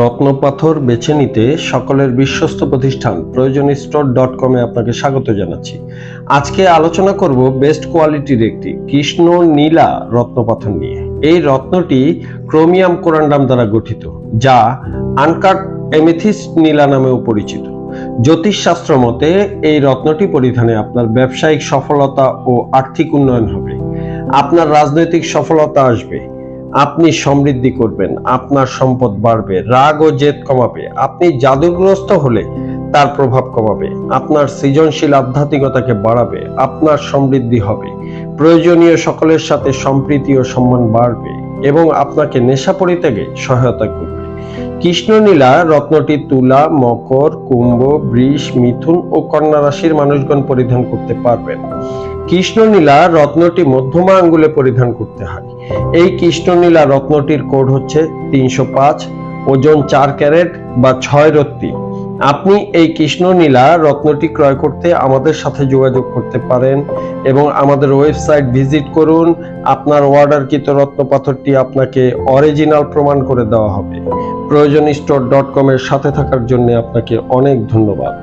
রত্নপাথর বেছে নিতে সকলের বিশ্বস্ত প্রতিষ্ঠান প্রয়োজন স্টোর ডট কমে আপনাকে স্বাগত জানাচ্ছি। আজকে আলোচনা করব বেস্ট কোয়ালিটির একটি কৃষ্ণ নীলা রত্নপাথর নিয়ে। এই রত্নটি ক্রোমিয়াম কোরান্ডাম দ্বারা গঠিত, যা আনকাট এমেথিস্ট নীলা নামেও পরিচিত। জ্যোতিষশাস্ত্র মতে এই রত্নটি পরিধানে আপনার ব্যবসায়িক সফলতা ও আর্থিক উন্নয়ন হবে। আপনার রাজনৈতিক সফলতা আসবে। আপনি সমৃদ্ধি করবেন, আপনার সম্পদ বাড়বে, রাগ ও জেদ কমাবে, আপনি জাদুগ্রস্ত হলে তার প্রভাব কমাবে, আপনার সৃজনশীল আধ্যাত্মিকতাকে বাড়াবে, আপনার সমৃদ্ধি হবে, প্রয়োজনীয় সকলের সাথে সম্প্রীতি ও সম্মান বাড়বে এবং আপনাকে নেশা পরিত্যাগে সহায়তা করবে। কৃষ্ণনীলা রত্নটি তুলা, মকর, কুম্ভ, বৃষ, মিথুন ও কন্যা রাশির মানুষগণ পরিধান করতে পারবেন। কৃষ্ণনীলা রত্নটি মধ্যমা আঙ্গুলে পরিধান করতে হয়। এই কৃষ্ণনীলা রত্নটির কোড হচ্ছে তিনশো পাঁচ, ওজন চার ক্যারেট বা ছয় রত্তি। আপনি এই কৃষ্ণনীলা রত্নটি ক্রয় করতে আমাদের সাথে যোগাযোগ করতে পারেন এবং আমাদের ওয়েবসাইট ভিজিট করুন। আপনার অর্ডারকৃত রত্নপাথরটি আপনাকে অরিজিনাল প্রমাণ করে দেওয়া হবে। প্রয়োজন স্টোর ডট কমের সাথে থাকার জন্য আপনাকে অনেক ধন্যবাদ।